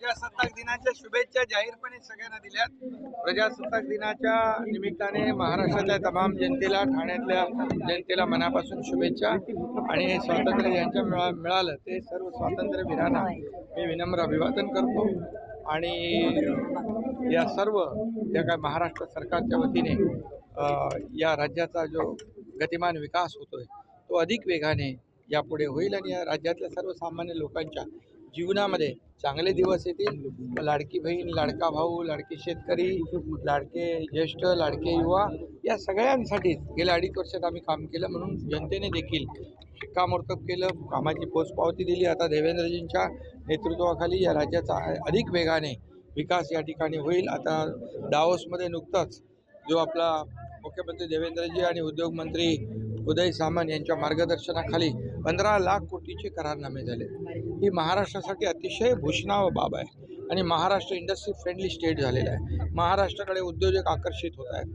प्रजासत्ताक दिनाच्या शुभेच्छा जाहीरपणे सगळ्यांना दिल्यात. प्रजासत्ताक दिनाच्या निमित्ताने महाराष्ट्रातल्या तमाम जनतेला ठाण्यातल्या जनतेला मनापासून शुभेच्छा. आणि हे स्वातंत्र्य ज्यांच्या मिळा मिळालं ते सर्व स्वातंत्र्यवीरांना मी विनम्र अभिवादन करतो. आणि या सर्व ज्या काय महाराष्ट्र सरकारच्या वतीने या राज्याचा जो गतिमान विकास होतोय तो अधिक वेगाने यापुढे होईल. आणि या राज्यातल्या सर्वसामान्य लोकांच्या जीवनामध्ये चांगले दिवस येतील. लाडकी बहीण लाडका भाऊ लाडके शेतकरी लाडके ज्येष्ठ लाडके युवा या सगळ्यांसाठीच गेल्या अडीच वर्षात आम्ही काम केलं म्हणून जनतेने देखील शिक्कामोर्तब केलं. कामाची पोचपावती दिली. आता देवेंद्रजींच्या नेतृत्वाखाली या राज्याचा अधिक वेगाने विकास या ठिकाणी होईल. आता डावोसमध्ये नुकताच जो आपला मुख्यमंत्री देवेंद्रजी आणि उद्योगमंत्री उदय सामंत यांच्या मार्गदर्शनाखाली पंधरा लाख कोटीचे करारनामे झाले. ही महाराष्ट्रासाठी अतिशय भूषणाव बाब आहे आणि महाराष्ट्र इंडस्ट्री फ्रेंडली स्टेट झालेलं आहे. महाराष्ट्राकडे उद्योजक आकर्षित होत आहेत.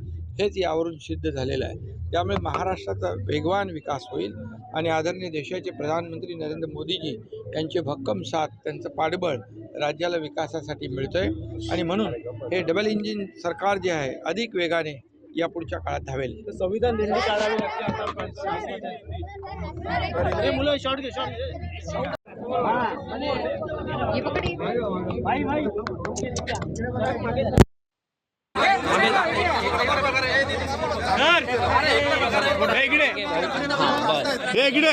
हेच यावरून सिद्ध झालेलं आहे. त्यामुळे महाराष्ट्राचा वेगवान विकास होईल आणि आदरणीय देशाचे प्रधानमंत्री नरेंद्र मोदीजी यांचे भक्कम साथ त्यांचं पाठबळ राज्याला विकासासाठी मिळतंय. आणि म्हणून हे डबल इंजिन सरकार जे आहे अधिक वेगाने या पुढच्या काळात धावेल. संविधान मुलं शॉर्ट घे शॉर्ट भाई भाई इकडे इकडे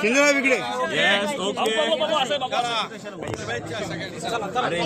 शिंदेराव इकडे अरे